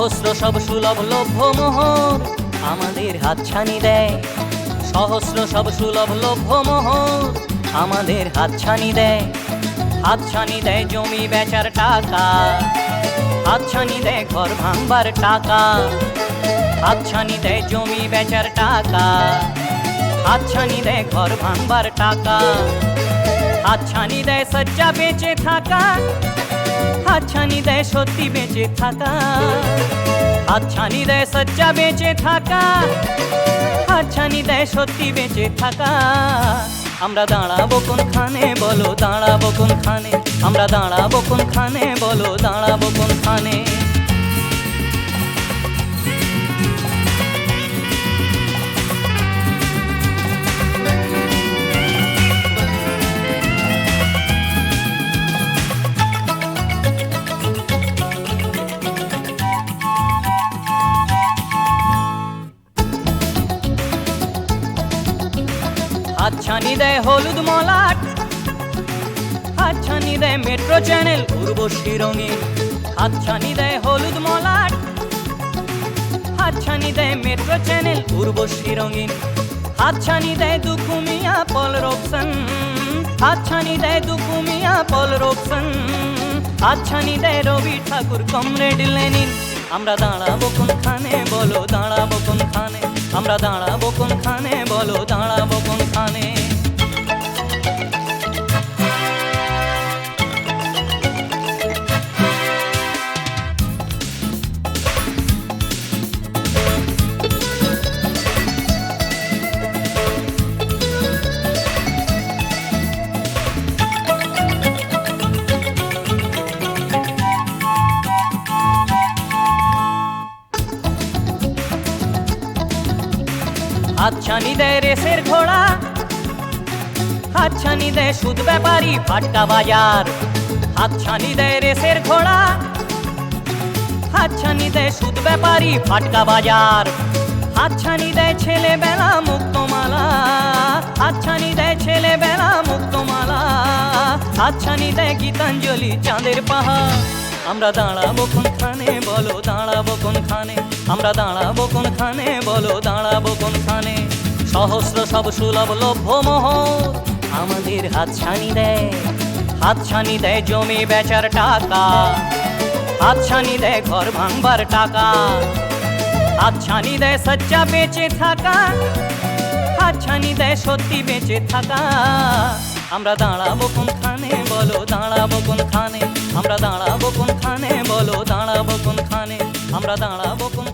সহস্র সব সুলভ লভ্য মোহর আমাদের হাতছানি দেয়। সহস্র সব সুলভ লভ্য মোহর আমাদের হাতছানি দেয়। হাতছানি দেয় জমি বেচার টাকা, হাতছানি দেয় ঘর ভাঙবার টাকা, হাতছানি দেয় জমি বেচার টাকা, হাতছানি দেয় ঘর ভাঙবার টাকা, হাতছানি দেয় সজ্জা বেঁচে থাকা হাতছানি দেয় সত্যি বেঁচে থাকা হাতছানি দেয় সজ্জা বেঁচে থাকা হাতছানি দেয় সত্যি বেঁচে থাকা আমরা দাঁড়াবো কোনখানে বলো দাঁড়াবো কোনখানে আমরা দাঁড়াবো কোনখানে বলো দাঁড়াবো কোনখানে হাতছানি দেয় হলুদ মলাট হাতছানি দেয় মেট্রো চ্যানেল উর্বশী রঙিন। হাতছানি দেয় হলুদ মলাট হাতছানি দেয় মেট্রো চ্যানেল উর্বশী রঙিন। হাতছানি দেয় দুকুমিয়া পল রোকসন হাতছানি দেয় দুকুমিয়া পল রোকসন হাতছানি দেয় রবি ঠাকুর, কমরেড লেনিন। আমরা দাঁড়াবো কোনখানে বলো, দাঁড়াবো কোনখানে? আমরা দাঁড়াবো কোনখানে বলো, দাঁড়াবো কোনখানে? হাতছানি দেয় রেসের ঘোড়া। হাতছানি দেয় সুদ ব্যাপারী ফাটকা বাজার। হাতছানি দেয় রেসের ঘোড়া। হাতছানি দেয় সুদ ব্যাপারী ফাটকা বাজার। হাতছানি দেয় ছেলেবেলা মুক্তমালা। হাতছানি দেয় ছেলেবেলা মুক্তমালা। হাতছানি দেয় গীতাঞ্জলি চাঁদের পাহাড়। আমরা দাঁড়াবো কোনখানে? বলো, দাঁড়াবো কোনখানে? আমরা দাঁড়াবো কোনখানে? বলো, দাঁড়াবো কোনখানে? সহস্র সব সুলভ লভ্য মোহর আমাদের হাতছানি দেয়। হাতছানি দেয় জমি বেচার টাকা। হাতছানি দেয় ঘর ভাঙবার টাকা। হাতছানি দেয় সজ্জা বেঁচে থাকা। হাতছানি দেয় সত্যি বেঁচে থাকা। আমরা দাঁড়াবো কোন কোনখানে? বলো, দাঁড়াবো কোনখানে? আমরা দাঁড়াবো আমরা দাঁড়াবো কোনখানে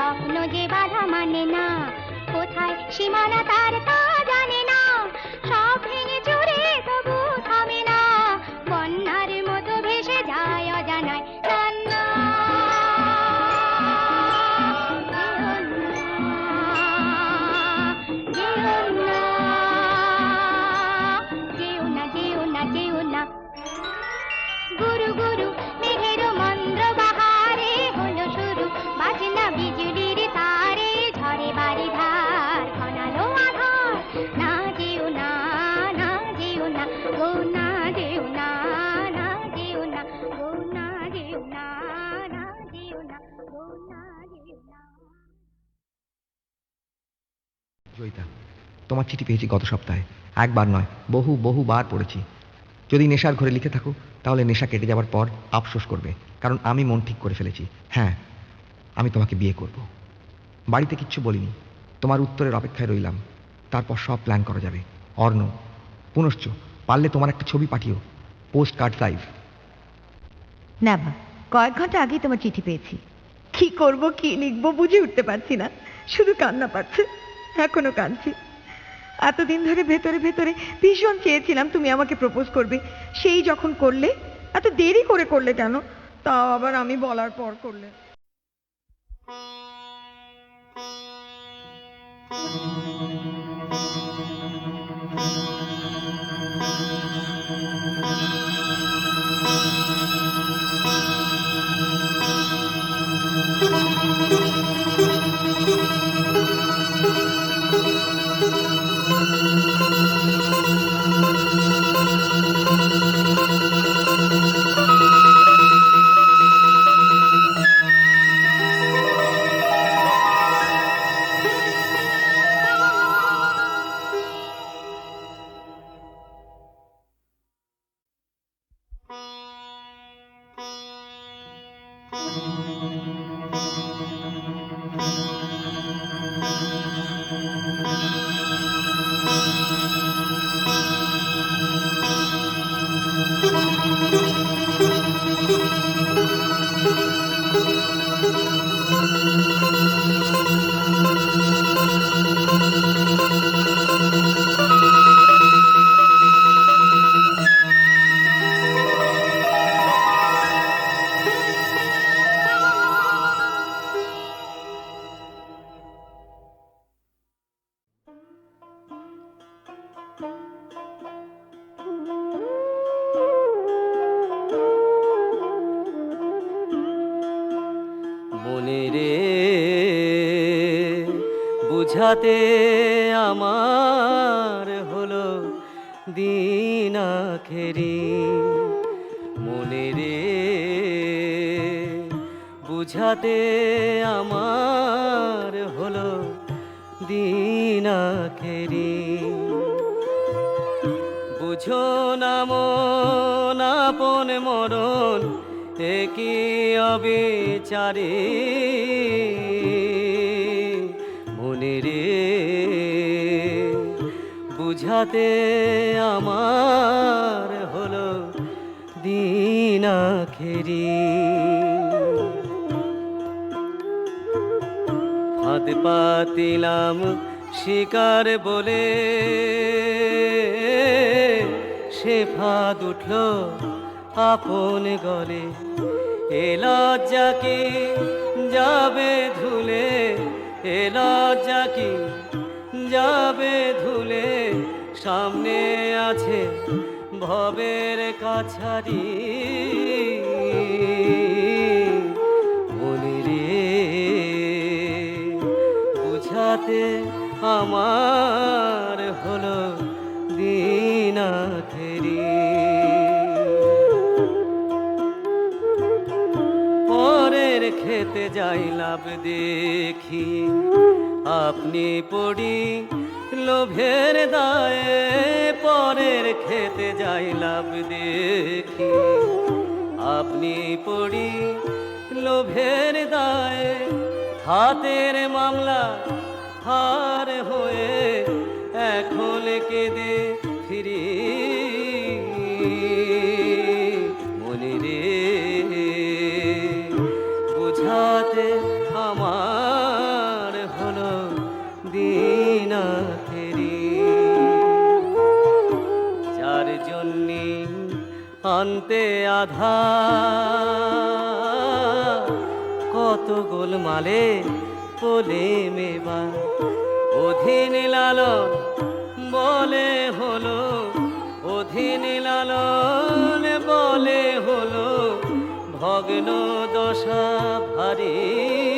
স্বপ্ন যে বাধা মানে না। কোথায় সীমানা তার তা তোমার চিঠি পেয়েছি গত সপ্তাহে। একবার নয়, বহু, বহুবার পড়েছি। যদি নেশার ঘরে লিখে থাকো, তাহলে নেশা কেটে যাওয়ার পর আফসোস করবে, কারণ আমি মন ঠিক করে ফেলেছি। হ্যাঁ আমি তোমাকে বিয়ে করব। বাড়িতে কিচ্ছু বলিনি। তোমার উত্তরের অপেক্ষায় রইলাম। তারপর সব প্ল্যান করা যাবে। অর্ণ পুনশ্চ, পারলে তোমার একটা ছবি পাঠিও। পোস্ট কার্ড লাইভ না কয়েক ঘণ্টা আগেই তোমার চিঠি পেয়েছি। কি করব, কি লিখব বুঝে উঠতে পারছি না। শুধু কান্না পাচ্ছে। এখনও কাঁদছি। এতদিন ধরে ভেতরে ভেতরে ভীষণ চেয়েছিলাম তুমি আমাকে প্রপোজ করবে। সেই যখন করলে, এত দেরি করে করলে কেন? তাও আবার আমি বলার পর করলে। বুঝাতে আমার হলো দিন আখেরি মনে রে, বুঝাতে আমার হলো দিন আখেরি বুঝো না মন, আপন মরণ একই অবিচারে? বুঝাতে আমার হলো দিন আখেরি ফাঁদ পাতিলাম শিকার বলে সে ফাঁদ উঠল আপন গলে। এ লজ্জা যাবে ধুলে? এ লজ্জা কি যাবে ধুলে? সামনে আছে ভবের কাছারি। মনে রে, বুঝাতে আমার হলো দিন আখেরি পরের খেতে যাই লাভ দেখি, আপনি পড়ি লোভের দায়ে পরের খেতে যাই লাভ দেখি। আপনি পড়ি লোভের দায়ে, হাতের মামলা হার হয়ে এখন কেঁদে ফিরি। আনতে আধা। কত গোলমালে বলে মেবা অধীন লালন বলে হলো, অধীন লালন বলে হলো, ভগ্ন দশা ভারী।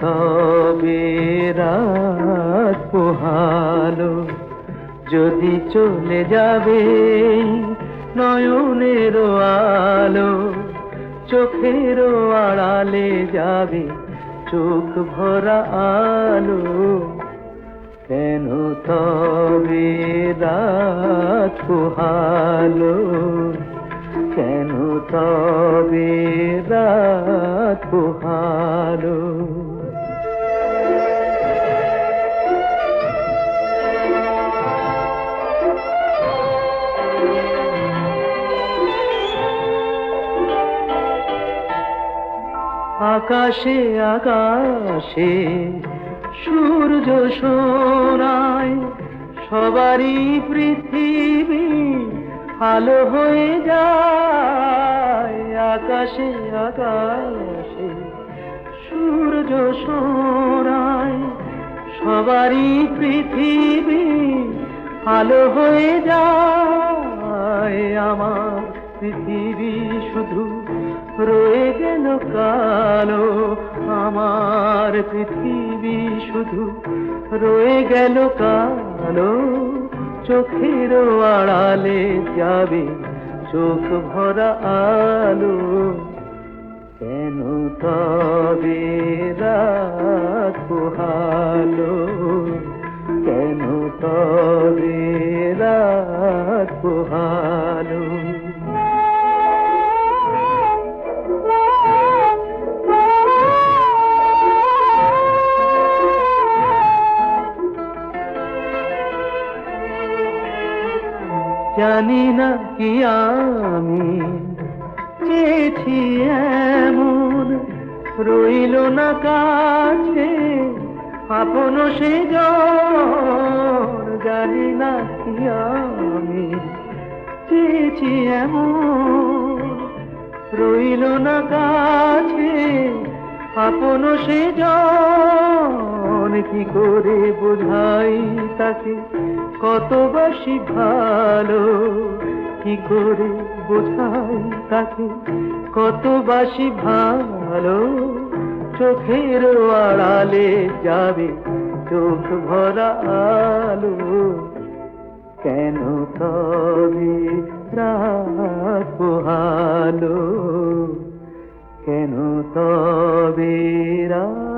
তবে রাত পোহালো। যদি চলে যাবে নয়নের আলো, চোখের আড়ালে যাবে চোখ ভরা আলো। কেন তবে রাত পোহালো? কেন তবে রাত আকাশে আকাশে সূর্য সোনায় সবারই পৃথিবী আলো হয়ে যায়। আকাশে আকাশে, সূর্য সোনায় সবারই পৃথিবী আলো হয়ে যায়। আমার পৃথিবী শুধু রয়ে গেল কালো, আমার পৃথিবী শুধু রয়ে গেল কালো চোখের আড়ালে যাবে চোখ ভরা আলো কেন তবে রাত কেন তবে রাত পোহালো? জানি না কি আমি। চেয়েছি এমন রইল না কাছে, আপন সে জন না কি আমি। চেয়েছি এমন রইল না কাছে, আপন সে জন কি করে বোঝাই তাকে? কতবাসি ভালো, কি করে বোঝাই তাকে? কত কতবাসি ভালো, চোখের আড়ালে যাবে চোখ ভরা আলো। কেন তবে রাত পোহালো? কেন তবে রাত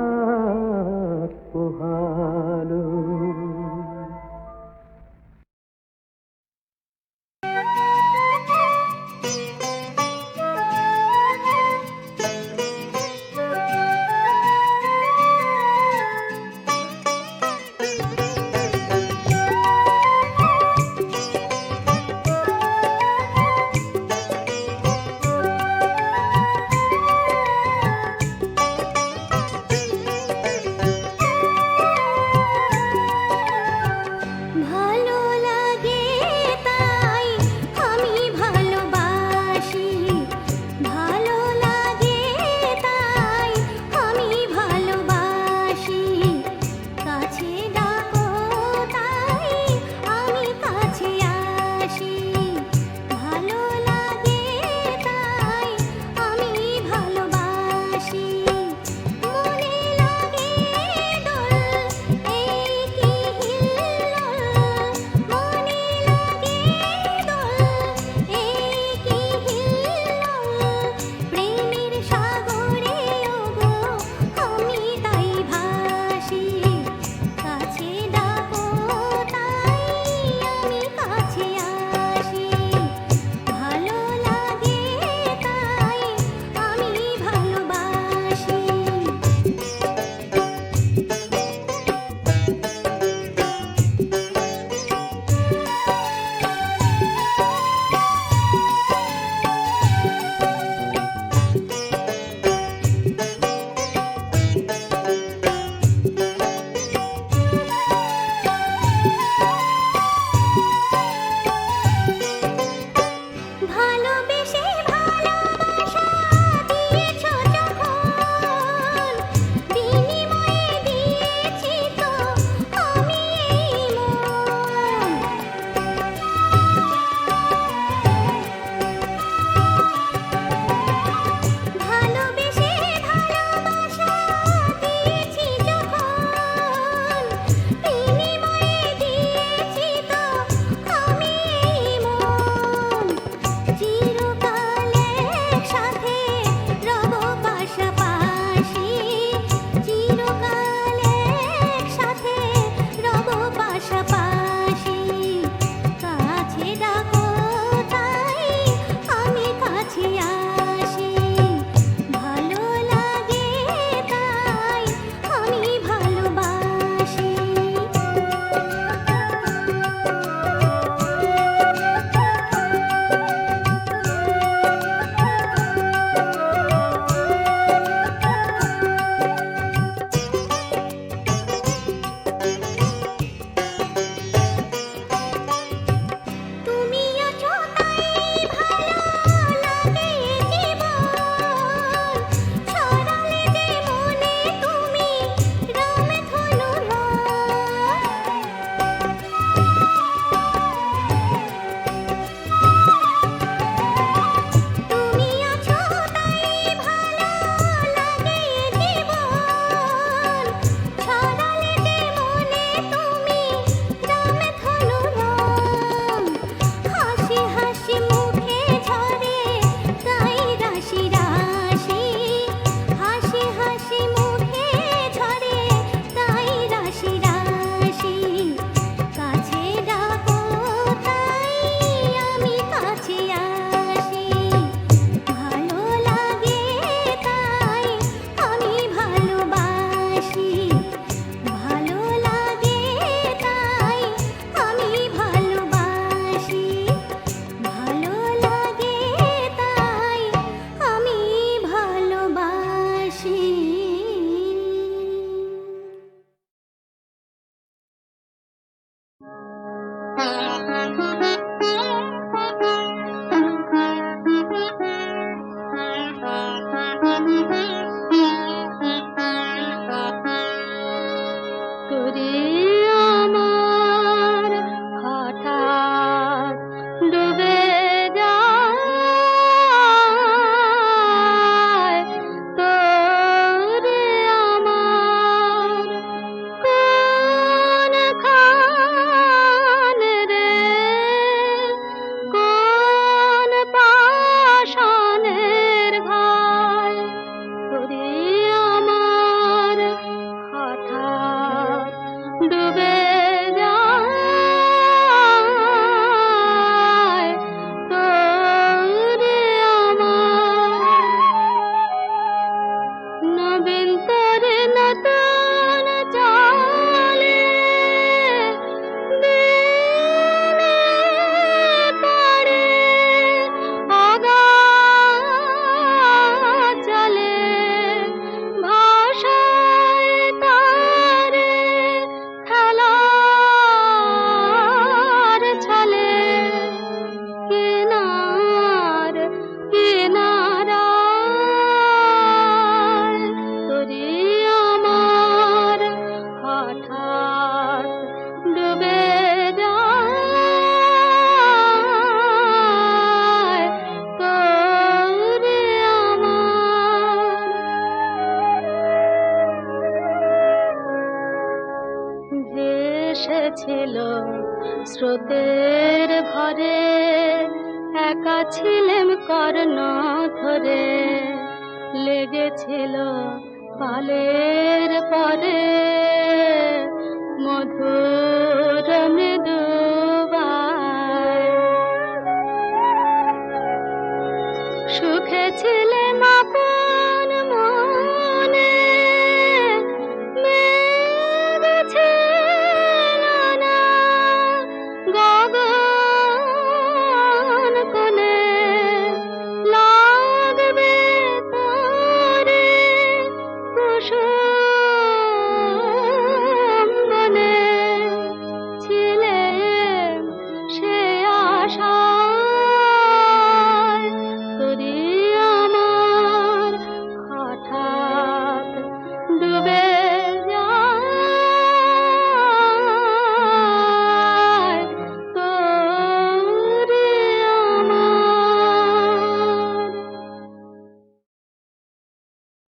कुछ